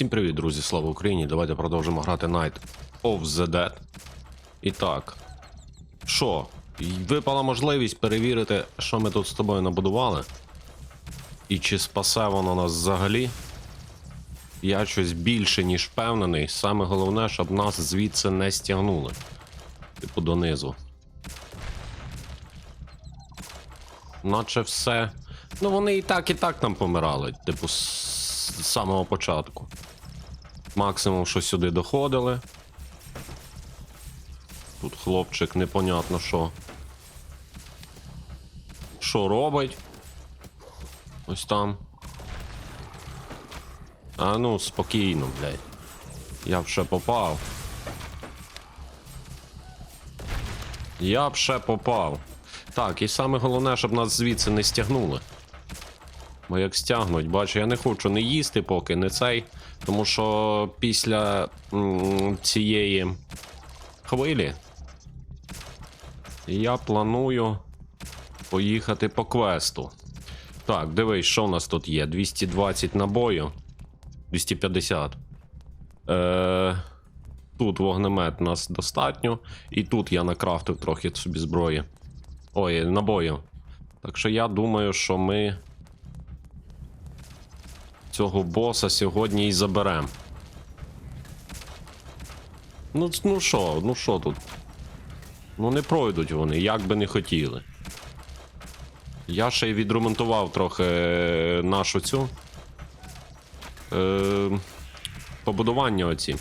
Всім привіт, друзі, слава Україні! Давайте продовжимо грати Night of the Dead. І так. Що? Випала можливість перевірити, що ми тут з тобою набудували. І чи спасе воно нас взагалі. Я щось більше, ніж впевнений. Саме головне, щоб нас звідси не стягнули. Типу донизу. Наче все. Ну вони і так, і так там помирали, типу, з самого початку. Максимум, що сюди доходили. Тут хлопчик непонятно що. Що робить? Ось там. А ну, спокійно, блядь. Я б попав. Я б попав. Так, і саме головне, щоб нас звідси не стягнули. Бо як стягнуть, бачу, я не хочу не їсти поки, не цей. Тому що після м, цієї хвилі я планую поїхати по квесту. Так, дивись, що в нас тут є? 220 набою. 250. Е, тут вогнемет нас достатньо. І тут я накрафтив трохи собі зброї. Ой, набою. Так що я думаю, що ми цього боса сьогодні і заберемо. Ну, ну що, ну що тут? Ну не пройдуть вони, як би не хотіли. Я ще й відремонтував трохи е, нашу цю. Е, побудування оці.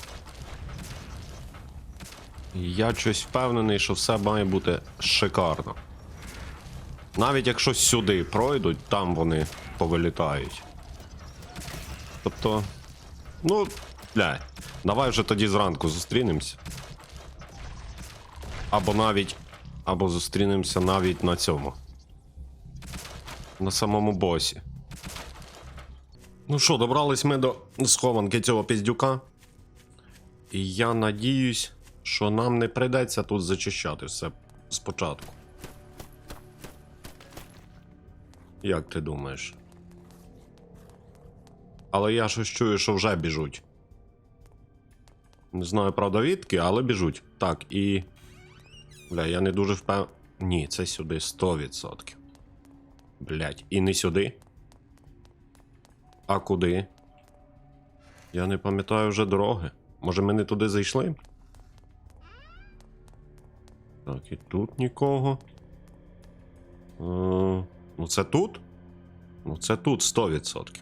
Я щось впевнений, що все має бути шикарно. Навіть якщо сюди пройдуть, там вони повилітають. Тобто. Ну, бля, давай вже тоді зранку зустрінемось. Або навіть. Або зустрінемося навіть на цьому. На самому босі. Ну що, добрались ми до схованки цього піздюка. І я надіюсь, що нам не прийдеться тут зачищати все спочатку. Як ти думаєш? Але я щось чую, що вже біжуть. Не знаю, правда, відки, але біжуть. Так, і. Бля, я не дуже впев... Ні, це сюди 100%. Блять, і не сюди. А куди? Я не пам'ятаю вже дороги. Може ми не туди зайшли? Так, і тут нікого. Е, ну це тут? Ну це тут 100%.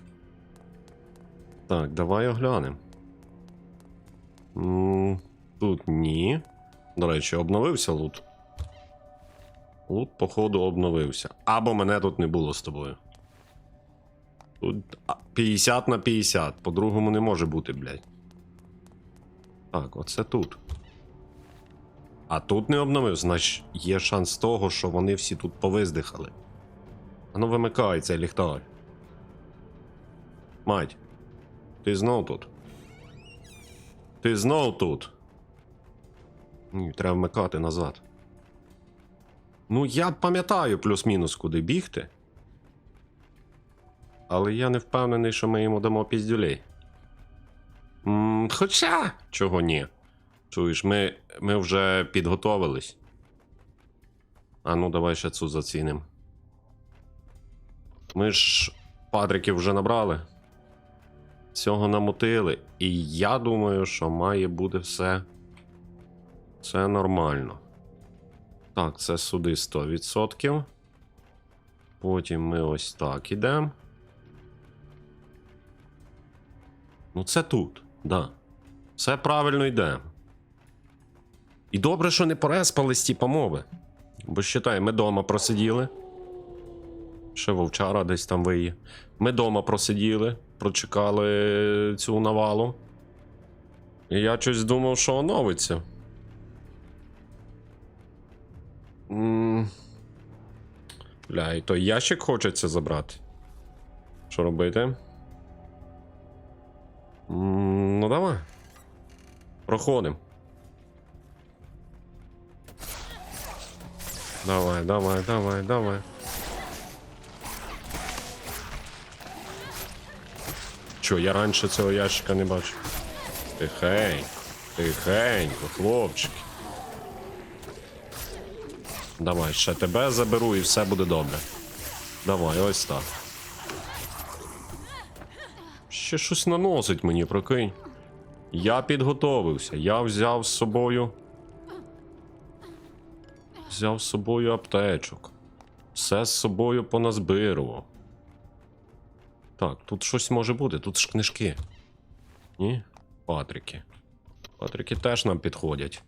Так, давай оглянемо. Тут ні. До речі, обновився лут. Лут, походу, обновився. Або мене тут не було з тобою. Тут 50 на 50. По-другому не може бути, блядь. Так, оце тут. А тут не обновив, значить є шанс того, що вони всі тут повиздихали. Ану вимикай цей ліхтар. Мать. Ти знов тут. Ти знов тут. Ні, треба вмикати назад. Ну, я пам'ятаю плюс-мінус, куди бігти. Але я не впевнений, що ми йому дамо піздюлей. М, Хоча, чого ні. Чуєш, ми, ми вже підготовились. А ну, давай ще цю зацінимо. Ми ж патриків вже набрали. Цього намутили. І я думаю, що має бути все. Все нормально. Так, це суди 100%. Потім ми ось так ідемо. Ну, це тут, да. Все правильно йде. І добре, що не пореспались ті помови. Бо считай, ми дома просиділи. Ще вовчара десь там виє. Ми дома просиділи, прочекали цю навалу. І я щось думав, що оновиться. Бля, і той ящик хочеться забрати. Що робити? Ну, давай. Проходимо. Давай, давай, давай, давай. Чо, я раніше цього ящика не бачив. Тихенько, тихенько, хлопчики. Давай, ще тебе заберу і все буде добре. Давай, ось так. Ще щось наносить мені, прокинь. Я підготовився. Я взяв з собою. Взяв з собою аптечок. Все з собою поназбирував. Так, тут щось може бути, тут ж книжки. Ні? Патрики. Патрики теж нам підходять.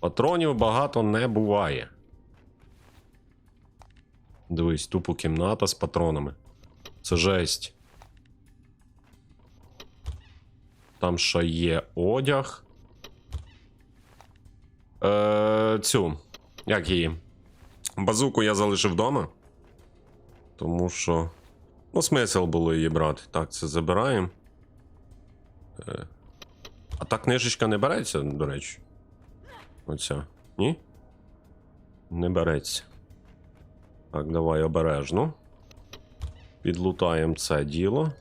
Патронів багато не буває. Дивись, тупо кімната з патронами. Це жесть. Там ще є одяг. Е, цю. Як її? Базуку я залишив вдома. Тому що. Ну, смисл було її брати. Так, це забираємо. Е, а та книжечка не береться, до речі. Оця. Ні? Не береться. Так, давай обережно. Підлутаємо це діло.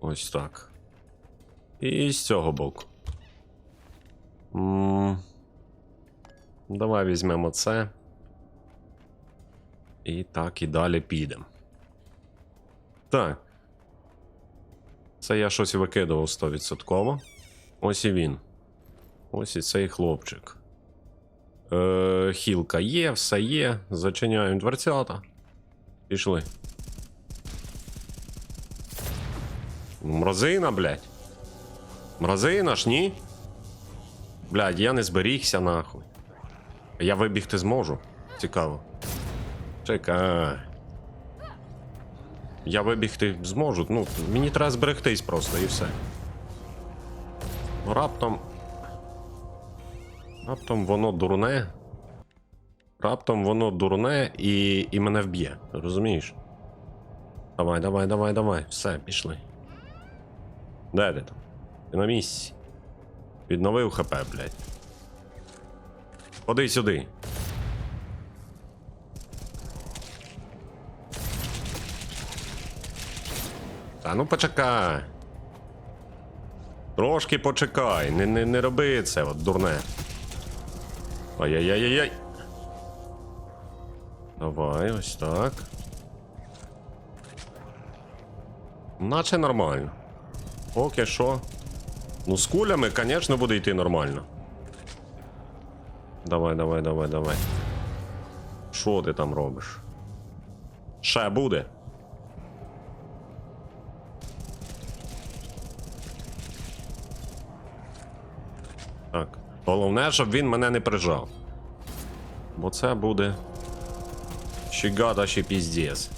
Ось так. І з цього боку. м Давай візьмемо це. І так, і далі підемо. Так. Це я щось викидував 100%. Ось і він. Ось і цей хлопчик. Е, хілка є, все є. Зачиняємо дверцята. Пішли. Мразина, блядь. Мразина ж ні? Блядь, я не зберігся нахуй. Я вибігти зможу. Цікаво. Чекай. Я вибігти зможу. Ну, мені треба зберегтись просто і все. Раптом. Раптом воно дурне. Раптом воно дурне і, і мене вб'є. Розумієш? Давай, давай, давай, давай. Все, пішли. Де ти там? Ти на місці. Відновив ХП, блядь. Ходи сюди. Та ну почекай. Трошки почекай, не, не, не роби це, от дурне. Ай-яй-яй-яй. Давай, ось так. Наче нормально. Поки що. Ну, з кулями, звісно, буде йти нормально. Давай, давай, давай, давай. Що ти там робиш? Ще буде. Головне, щоб він мене не прижав. Бо це буде. Щігада ще піздец.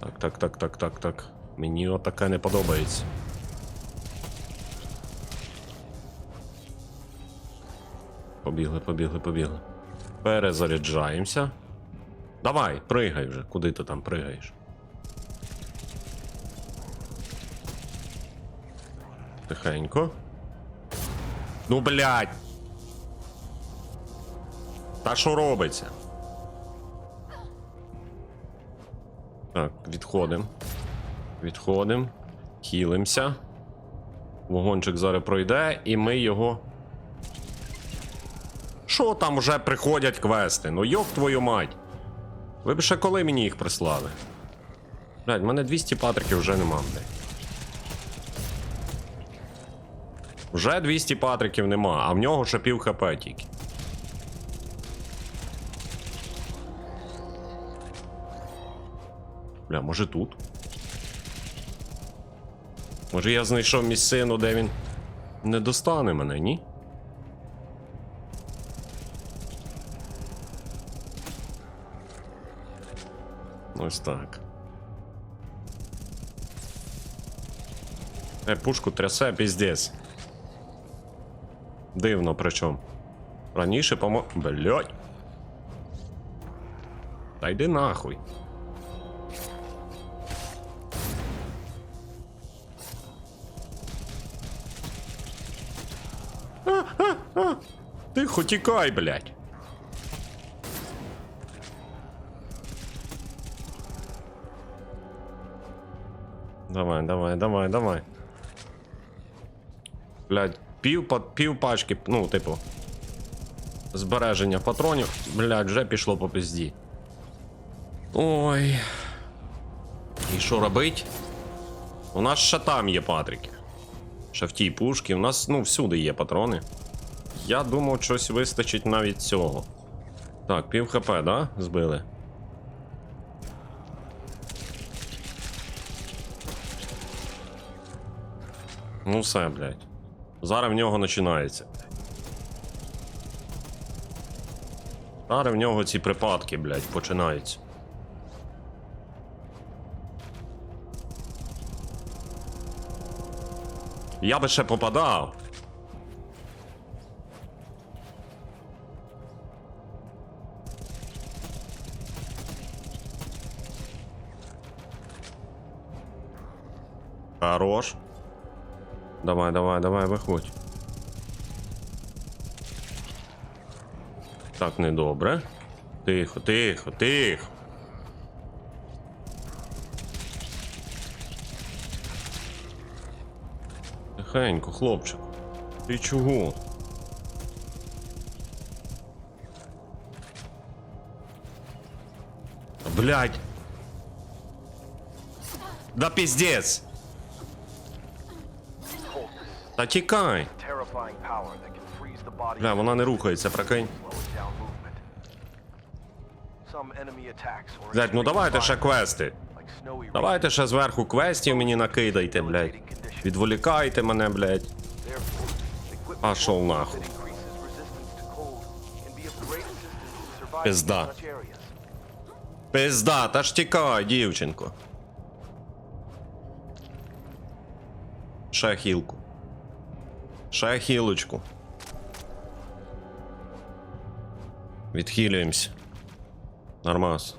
Так, так, так, так, так, так. Мені отаке не подобається. Побігли, побігли, побігли. Перезаряджаємося. Давай, пригай вже. Куди ти там пригаєш? Тихенько. Ну, блядь. Та що робиться? Так, відходимо. Відходимо. Хілимося. Вогончик зараз пройде, і ми його. Що там вже приходять квести? Ну йок твою мать. Ви б ще коли мені їх прислали? Блядь, в мене 200 патриків вже нема, блядь. Вже 200 патриків нема, а в нього ще пів хп тільки. Бля, може тут? Може я знайшов місцину, де він не достане мене, ні? Ось так. Е, пушку трясе, піздець. Дивно причому. Раніше помо... Блять. Та йди нахуй. А, а, а. Тихо тікай, блядь. Давай, давай, давай, давай. Блять. Пів, пів пачки, ну, типу. Збереження патронів. Блядь, вже пішло по пизді. Ой. І що робить? У нас ще там є патрики. Ще в тій пушці. У нас, ну, всюди є патрони. Я думав, щось вистачить навіть цього. Так, пів хп, да? Збили. Ну все, блядь. Зараз в нього починається. Зараз в нього ці припадки, блядь, починаються. Я би ще попадав. Давай, давай, давай, виходь. Так, недобре. Тихо, тихо, тихо. Тихенько, хлопчику. Ти чого? Блять. Да пиздец. Та тікай. Бля, вона не рухається, прикинь. Блять, ну давайте ще квести. Давайте ще зверху квестів мені накидайте, блять. Відволікайте мене, шов that нахуй. Пизда. Пизда, та ж тікай, дівчинко. Ще хілку. Ще хілочку. Відхилюємося. Нормас.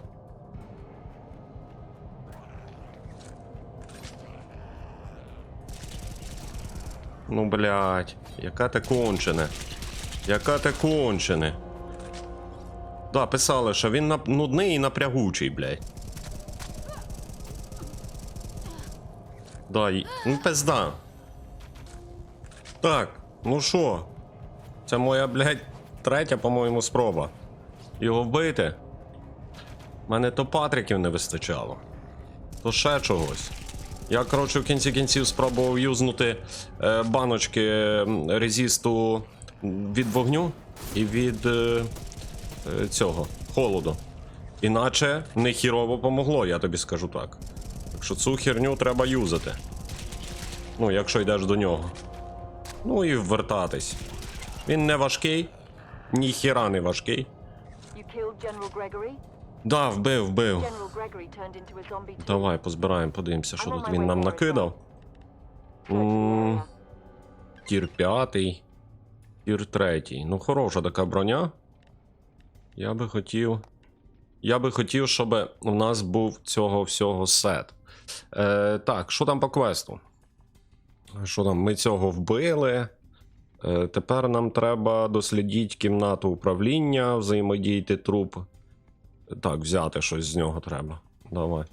Ну, блядь, яка ти кончене. Яка ти кончене. Да, писали, що він нап- нудний і напрягучий, блядь. Да, й- ну пизда. Так, ну що? Це моя, блядь, третя, по-моєму, спроба. Його вбити. Мене то патриків не вистачало. То ще чогось. Я, коротше, в кінці кінців спробував юзнути е, баночки м, резисту від вогню і від е, е, цього холоду. Іначе не хірово помогло, я тобі скажу так. Так що цю херню треба юзати. Ну, якщо йдеш до нього. Ну і ввертатись. Він не важкий, ні хіра не важкий. Да, вбив, вбив. Давай позбираємо, подивимося, що тут він нам накидав. Тір п'ятий. Тір третій. Ну, хороша така броня. Я би хотів. Я би хотів, щоб у нас був цього всього сет. Е, так, що там по квесту? Що там? Ми цього вбили. Е, тепер нам треба дослідити кімнату управління, взаємодійти труп. Так, взяти щось з нього треба. Давай.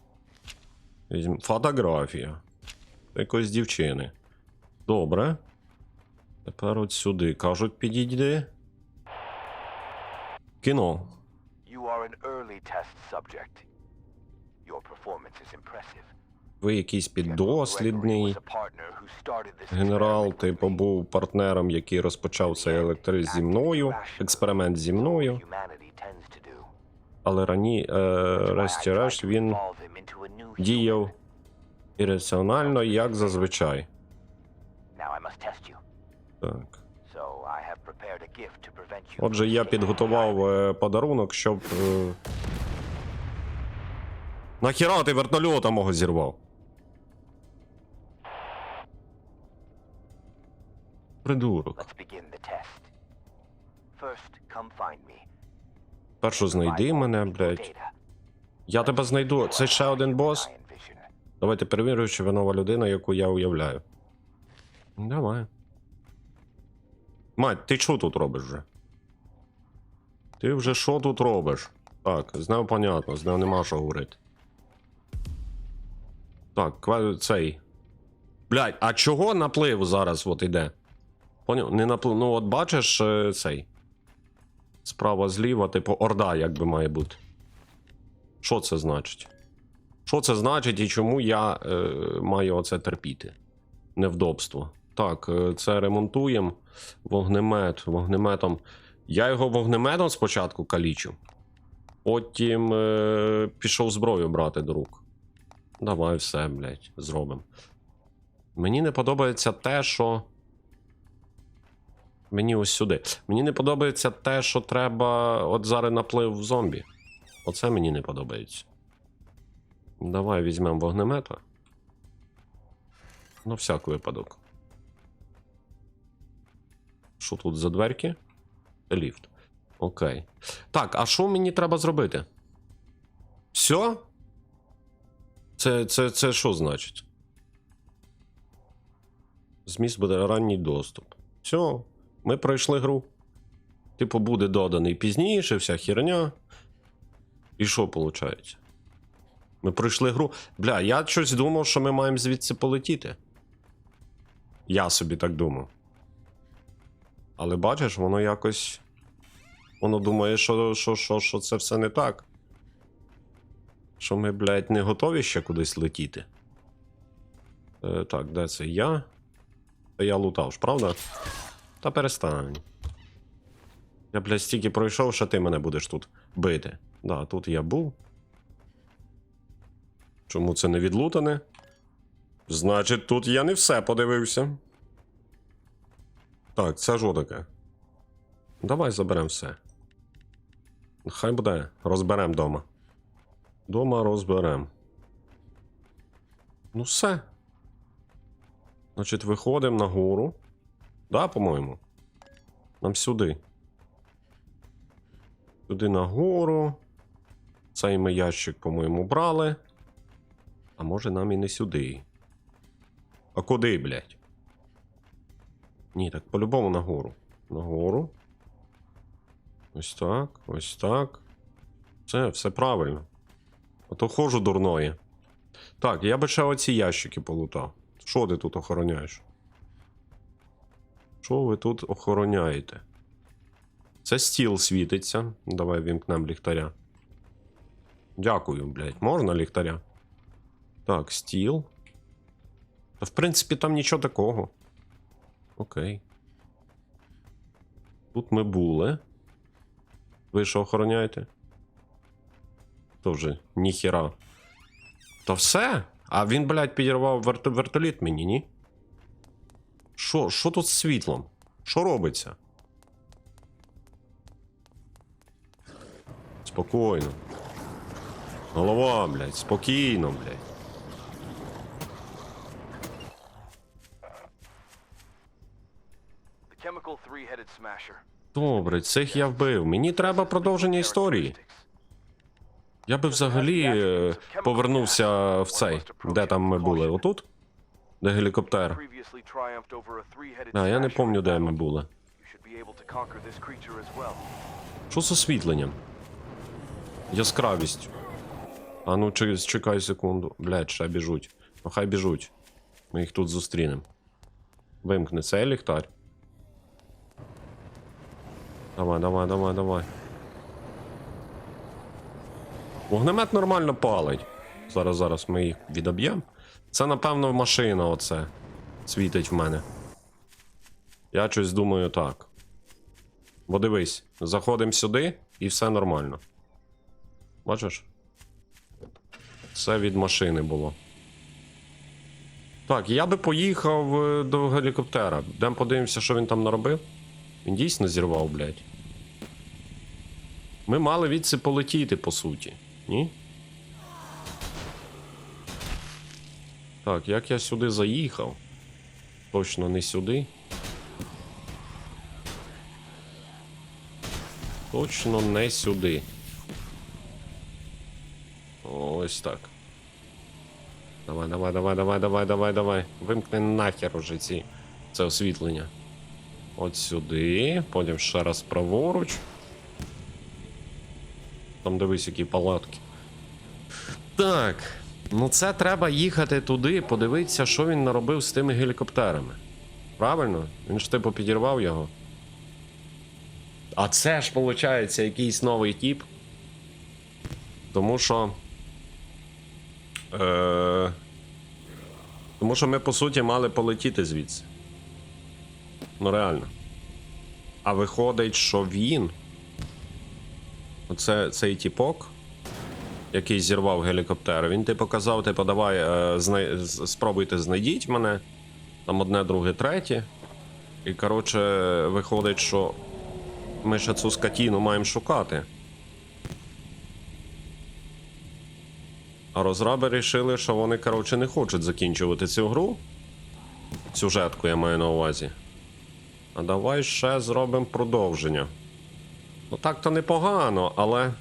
Візьм- Фотографія. Якоїсь дівчини. Добре. Тепер от сюди. Кажуть, підійди. Кіно. You are an early test subject. Your performance is impressive. Ви якийсь піддослідний. Генерал, типу, був партнером, який розпочав цей електризм зі мною. Експеримент зі мною. Але рані, е, решті-решт, він діяв ірраціонально, як зазвичай. Так. Отже, я підготував е, подарунок, щоб. Е... Нахіра ти вертольота мого зірвав? Me. Першу знайди мене, блядь. Я тебе знайду. Це ще один бос. Давайте перевірю, чи ви нова людина, яку я уявляю. Давай. Мать, ти що тут робиш вже? Ти вже що тут робиш? Так, з нею понятно, з нею нема що говорити. Так, цей. Блядь, а чого наплив зараз от іде? Поняв? Не наплив. Ну, от бачиш е, цей. Справа зліва, типу, орда, як би має бути. Що це значить? Що це значить і чому я е, маю оце терпіти? Невдобство. Так, е, це ремонтуємо. Вогнемет. Вогнеметом. Я його вогнеметом спочатку калічу. Потім е, пішов зброю брати до рук. Давай все, блядь, зробимо. Мені не подобається те, що. Мені ось сюди. Мені не подобається те, що треба. От зараз наплив зомбі. Оце мені не подобається. Давай візьмемо вогнемета. На всяк випадок. Що тут за дверки? Це ліфт. Окей. Так, а що мені треба зробити? Все? Це, це, це що значить? Зміст буде ранній доступ. Все, ми пройшли гру. Типу, буде доданий пізніше, вся херня. І що виходить? Ми пройшли гру. Бля, я щось думав, що ми маємо звідси полетіти. Я собі так думав. Але бачиш, воно якось. Воно думає, що, що, що, що це все не так. Що ми, блядь, не готові ще кудись летіти. Е, так, де це я? Та я лутав ж, правда? Та перестань. Я, блядь, стільки пройшов, що ти мене будеш тут бити. Да, тут я був. Чому це не відлутане? Значить, тут я не все подивився. Так, це що таке? Давай заберемо все. Хай буде, розберемо дома. Дома розберемо. Ну все. Значить, виходимо на гору. Да, по-моєму. Нам сюди. Сюди на гору. Цей ми ящик, по-моєму, брали. А може нам і не сюди. А куди, блядь? Ні, так по-любому нагору. Нагору. Ось так, ось так. Все, все правильно. А то хожу дурної. Так, я би ще оці ящики полутав. Що ти тут охороняєш? Що ви тут охороняєте? Це стіл світиться. Давай вімкнемо ліхтаря. Дякую, блядь. Можна ліхтаря? Так, стіл. Та в принципі там нічого такого. Окей. Тут ми були. Ви що охороняєте? Тоже ніхіра. Та все? А він, блядь, підірвав верт... вертоліт мені, ні? Що? Що тут з світлом? Що робиться? Спокійно. Голова, блядь, спокійно, блядь. Добре, цих я вбив. Мені треба продовження історії. Я би взагалі е, повернувся в цей. Де там ми були? Отут? Де гелікоптер? А, я не пам'ятаю, де ми були. Що з освітленням? Яскравість. А ну чекай секунду. Блядь, ще біжуть. Ну хай біжуть. Ми їх тут зустрінемо. Вимкни цей ліхтар. Давай, давай, давай, давай. Вогнемет нормально палить. Зараз, зараз ми їх відоб'ємо. Це, напевно, машина оце. Світить в мене. Я щось думаю так. Бо дивись, заходимо сюди і все нормально. Бачиш? Це від машини було. Так, я би поїхав е, до гелікоптера. Дем подивимося, що він там наробив. Він дійсно зірвав, блядь. Ми мали відси полетіти, по суті. Ні? Так, як я сюди заїхав? Точно не сюди. Точно не сюди. Ось так. Давай, давай, давай, давай, давай, давай, давай. Вимкни нахер уже ці. Це освітлення. От сюди. Потім ще раз праворуч. Там дивись, які палатки. Так. Ну, це треба їхати туди, подивитися, що він наробив з тими гелікоптерами. Правильно? Він ж типу підірвав його. А це ж, виходить, якийсь новий тип. Тому що. Е... Тому що ми, по суті, мали полетіти звідси. Ну, реально. А виходить, що він. Оце цей тіпок, який зірвав гелікоптер, він типу казав, типу, давай е, знай... спробуйте знайдіть мене. Там одне, друге, третє. І коротше, виходить, що ми ще цю скотіну маємо шукати. А розраби рішили, що вони, коротше, не хочуть закінчувати цю гру. Сюжетку я маю на увазі. А давай ще зробимо продовження. Ну так то непогано, але.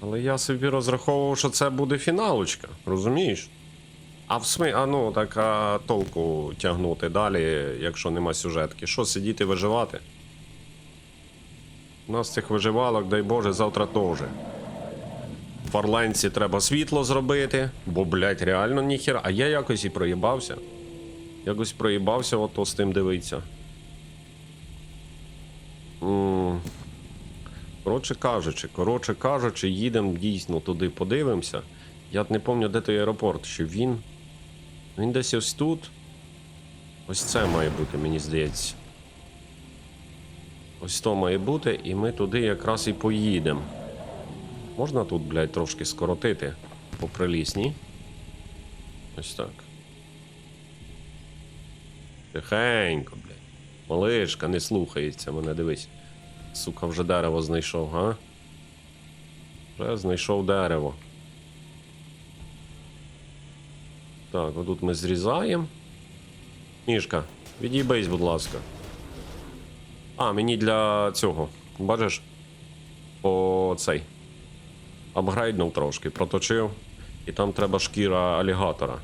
Але я собі розраховував, що це буде фіналочка, розумієш? А в смі... А ну, так а толку тягнути далі, якщо нема сюжетки. Що сидіти виживати? У нас цих виживалок, дай Боже, завтра теж. В Орленці треба світло зробити, бо, блядь, реально ніхіра. А я якось і проїбався. Якось проїбався, ото з тим дивиться. М. Коротше кажучи, коротше кажучи, їдемо дійсно туди, подивимося. Я не пам'ятаю, де той аеропорт, що він. Він десь ось тут. Ось це має бути, мені здається. Ось то має бути, і ми туди якраз і поїдемо. Можна тут, блядь, трошки скоротити по прилісній. Ось так. Тихенько, блядь. Малишка не слухається мене, дивись. Сука, вже дерево знайшов, га? Вже знайшов дерево. Так, отут ми зрізаємо. Мішка, відійбись, будь ласка. А, мені для цього. Бачиш? По цей. Апгрейднув трошки, проточив. І там треба шкіра алігатора.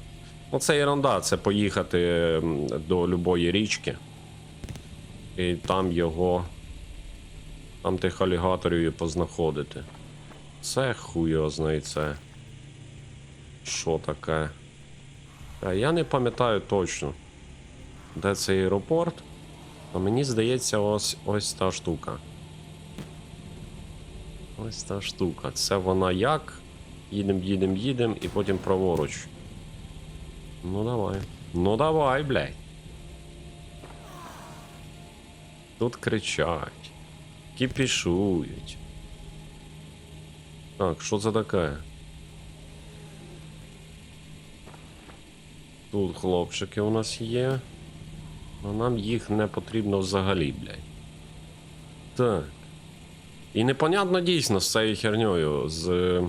Ну, це ерунда, це поїхати до любої річки. І там його. Там тих алігаторів і познаходити. Це хуйо знає це. Що таке? Я не пам'ятаю точно, де цей аеропорт. А мені здається, ось ось та штука. Ось та штука. Це вона як? Їдем, їдем, їдем, і потім праворуч. Ну давай. Ну давай, блядь. Тут кричать. Кіпішують. Так, що це таке? Тут хлопчики у нас є. А нам їх не потрібно взагалі, блядь. Так. І непонятно дійсно з цією херньою, з е,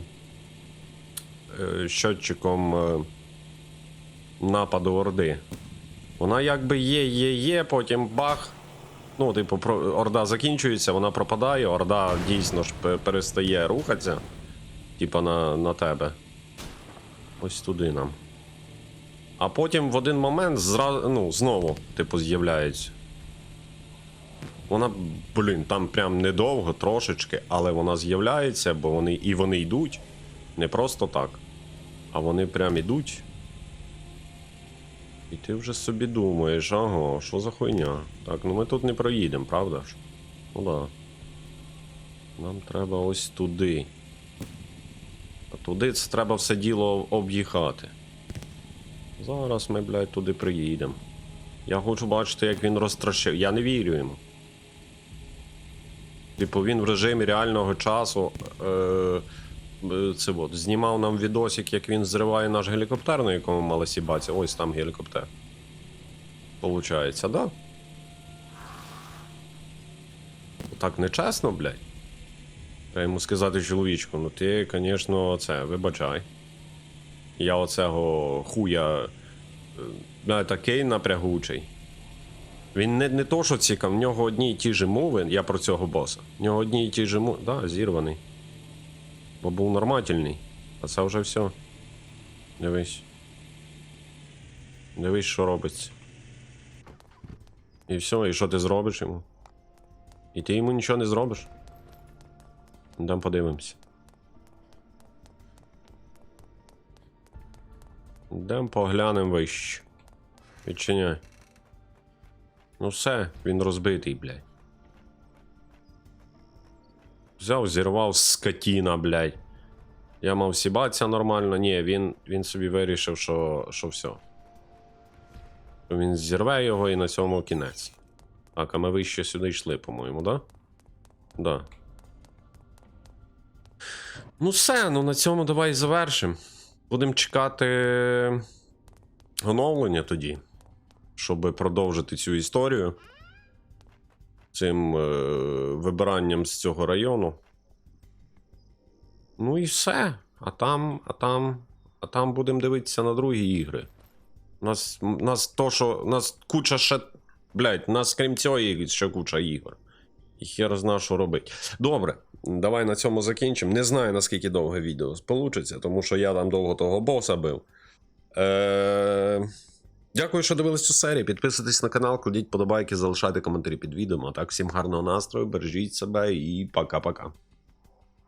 е, щотчиком е, нападу Орди. Вона якби є, є, є, потім бах. Ну, типу, Орда закінчується, вона пропадає, Орда дійсно ж перестає рухатися. Типа на, на тебе. Ось туди нам. А потім в один момент зра... ну, знову, типу, з'являється. Вона, блін, там прям недовго, трошечки, але вона з'являється, бо вони і вони йдуть. Не просто так. А вони прям ідуть. І ти вже собі думаєш, ага, що за хуйня? Так, ну ми тут не проїдемо, правда ж? Ну да. Нам треба ось туди. А туди це треба все діло об'їхати. Зараз ми, блядь, туди приїдемо. Я хочу бачити, як він розтращив. Я не вірю йому. Типу, він в режимі реального часу. Е, це от, знімав нам відосик, як він зриває наш гелікоптер, на якому мали сібатися. Ось там гелікоптер. Получається, да? Так нечесно, блядь. Треба йому сказати чоловічку, ну ти, звісно, це, вибачай. Я оцього хуя е, такий напрягучий. Він не, не то, що цікав, в нього одні й ті ж мови, я про цього боса. В нього одні й ті ж мови. Да, зірваний. Бо був нормальний. А це вже все. Дивись. Дивись, що робиться. І все, і що ти зробиш йому? І ти йому нічого не зробиш. Дам подивимось. Йдемо поглянемо вище. Відчиняй. Ну все, він розбитий, блядь. Взяв, зірвав скотіна, блядь. Я мав сібатися нормально. Ні, він, він собі вирішив, що, що все. Він зірве його і на цьому кінець. Так, а ми вище сюди йшли, по-моєму, да? Да. Ну все, ну на цьому давай завершимо. Будемо чекати оновлення тоді, щоб продовжити цю історію цим е, вибиранням з цього району. Ну і все. А там, а там, а там будемо дивитися на другі ігри. Нас, нас то, що. Нас куча ще. Блять, нас крім цього ще куча ігор. І хер зна, що робити. Добре, давай на цьому закінчимо. Не знаю, наскільки довге відео получиться, тому що я там довго того боса бив. Е... Дякую, що дивились цю серію. Підписуйтесь на канал, кладіть подобайки, залишайте коментарі під відео. А так, всім гарного настрою, бережіть себе і пока-пока.